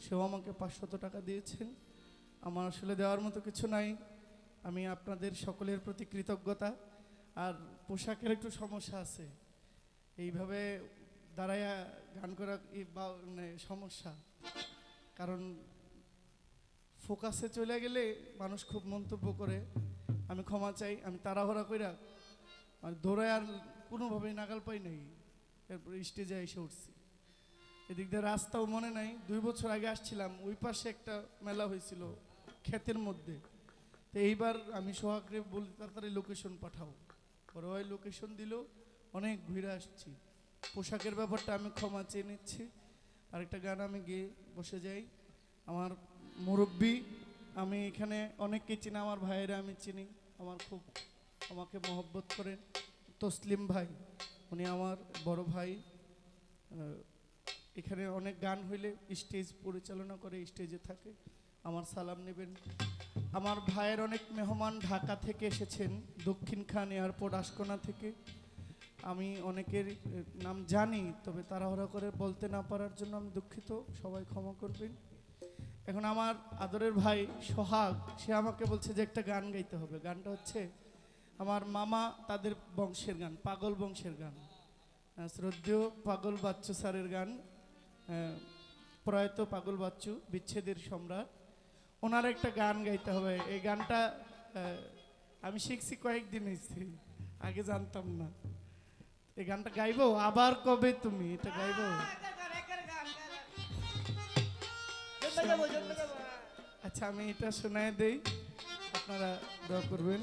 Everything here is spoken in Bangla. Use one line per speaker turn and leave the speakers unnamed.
সেও আমাকে পাঁচশত টাকা দিয়েছেন। আমার আসলে দেওয়ার মতো কিছু নাই। আমি আপনাদের সকলের প্রতি কৃতজ্ঞতা। আর পোশাকের একটু সমস্যা আছে। এইভাবে দাঁড়াইয়া গান করা মানে সমস্যা। কারণ ফোকাসে চলে গেলে মানুষ খুব মন্তব্য করে। আমি ক্ষমা চাই, আমি তাড়াহড়া কইরা মানে দৌড়ায় আর কোনোভাবেই নাগাল পাই নাই। এরপরে স্টেজে এসে উঠছি। এদিক দিয়ে রাস্তাও মনে নাই। দুই বছর আগে আসছিলাম, ওই পাশে একটা মেলা হয়েছিল ক্ষেতের মধ্যে। তো এইবার আমি সোহাগরে বলি, তাড়াতাড়ি লোকেশন পাঠাও। পরে ওই লোকেশন দিল, অনেক ঘুরে আসছি। পোশাকের ব্যাপারটা আমি ক্ষমা চেয়ে নিচ্ছি। আরেকটা গান আমি গিয়ে বসে যাই। আমার মুরব্বী, আমি এখানে অনেককে চিনি, আমার ভাইয়েরা আমি চিনি, আমার খুব আমাকে মহব্বত করেন। তসলিম ভাই, উনি আমার বড় ভাই। এখানে অনেক গান হইলে স্টেজ পরিচালনা করে, স্টেজে থাকে। আমার সালাম নেবেন। আমার ভাইয়ের অনেক মেহমান ঢাকা থেকে এসেছেন, দক্ষিণ খান এয়ারপোর্ট, আশকোনা থেকে। আমি অনেকের নাম জানি, তবে তাড়াহুড়া করে বলতে না পারার জন্য আমি দুঃখিত। সবাই ক্ষমা করবেন। এখন আমার আদরের ভাই সোহাগ, সে আমাকে বলছে যে একটা গান গাইতে হবে। গানটা হচ্ছে আমার মামা তাদের বংশের গান, পাগল বংশের গান। শ্রদ্ধেয় পাগল বাচ্চু স্যারের গান। প্রয়াত পাগল বাচ্চু বিচ্ছেদের সম্রাট ওনার একটা গান গাইতে হবে। এই গানটা আমি শিখছি কয়েকদিন হয়েছি আগে জানতাম না। এই গানটা গাইবো? আবার কবে তুমি? এটা গাইবো? আচ্ছা আমি এটা শোনায় দেই। আপনারা দোয়া করবেন।